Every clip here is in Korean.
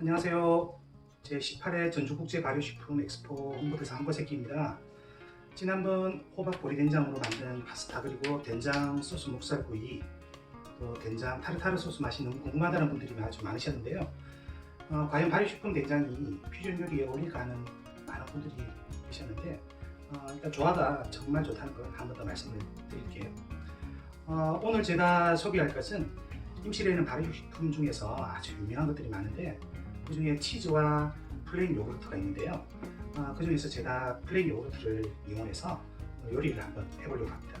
안녕하세요. 제18회 전주국제 발효식품 엑스포 홍보대사 한거새끼입니다. 지난번 호박 보리 된장으로 만든 파스타 그리고 된장 소스 목살구이 또 된장 타르타르 소스 맛이 너무 궁금하다는 분들이 아주 많으셨는데요. 어, 과연 발효식품 된장이 퓨전 요리에 어울릴까 하는 많은 분들이 계셨는데 어, 일단 조화가 정말 좋다는 걸 한 번 더 말씀을 드릴게요. 어, 오늘 제가 소개할 것은 임실에는 발효식품 중에서 아주 유명한 것들이 많은데 그 중에 치즈와 플레인 요구르트가 있는데요. 어, 그 중에서 제가 플레인 요구르트를 이용해서 요리를 한번 해보려고 합니다.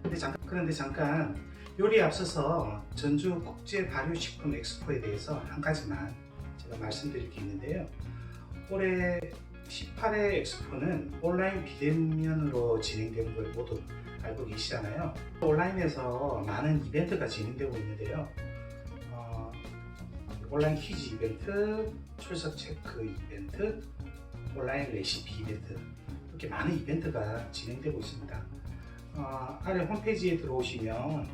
근데 잠깐, 그런데 잠깐 요리에 앞서서 전주 국제 발효식품 엑스포에 대해서 한 가지만 제가 말씀드릴 게 있는데요. 올해 18회 엑스포는 온라인 비대면으로 진행되는 걸 모두 알고 계시잖아요. 온라인에서 많은 이벤트가 진행되고 있는데요. 어, 온라인 퀴즈 이벤트, 출석 체크 이벤트, 온라인 레시피 이벤트 이렇게 많은 이벤트가 진행되고 있습니다. 어, 아래 홈페이지에 들어오시면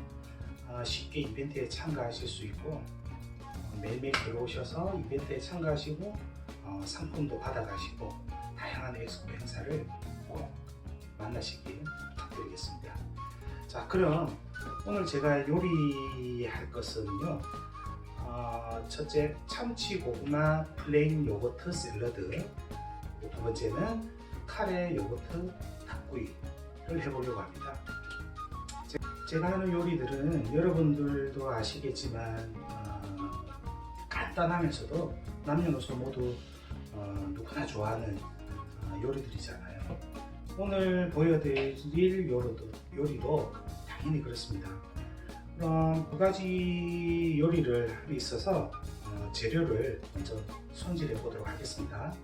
어, 쉽게 이벤트에 참가하실 수 있고 어, 매일매일 들어오셔서 이벤트에 참가하시고 어, 상품도 받아가시고 다양한 엑스포 행사를 꼭 만나시길 부탁드리겠습니다. 자, 그럼 오늘 제가 요리할 것은요. 어, 첫째 참치 고구마 플레인 요거트 샐러드 두 번째는 카레 요거트 닭구이를 해보려고 합니다. 제- 제가 하는 요리들은 여러분들도 아시겠지만 어, 간단하면서도 남녀노소 모두 어, 누구나 좋아하는 어, 요리들이잖아요. 오늘 보여드릴 요리도 당연히 그렇습니다. 그럼 두 가지 요리를 있어서 어, 재료를 먼저 손질해 보도록 하겠습니다.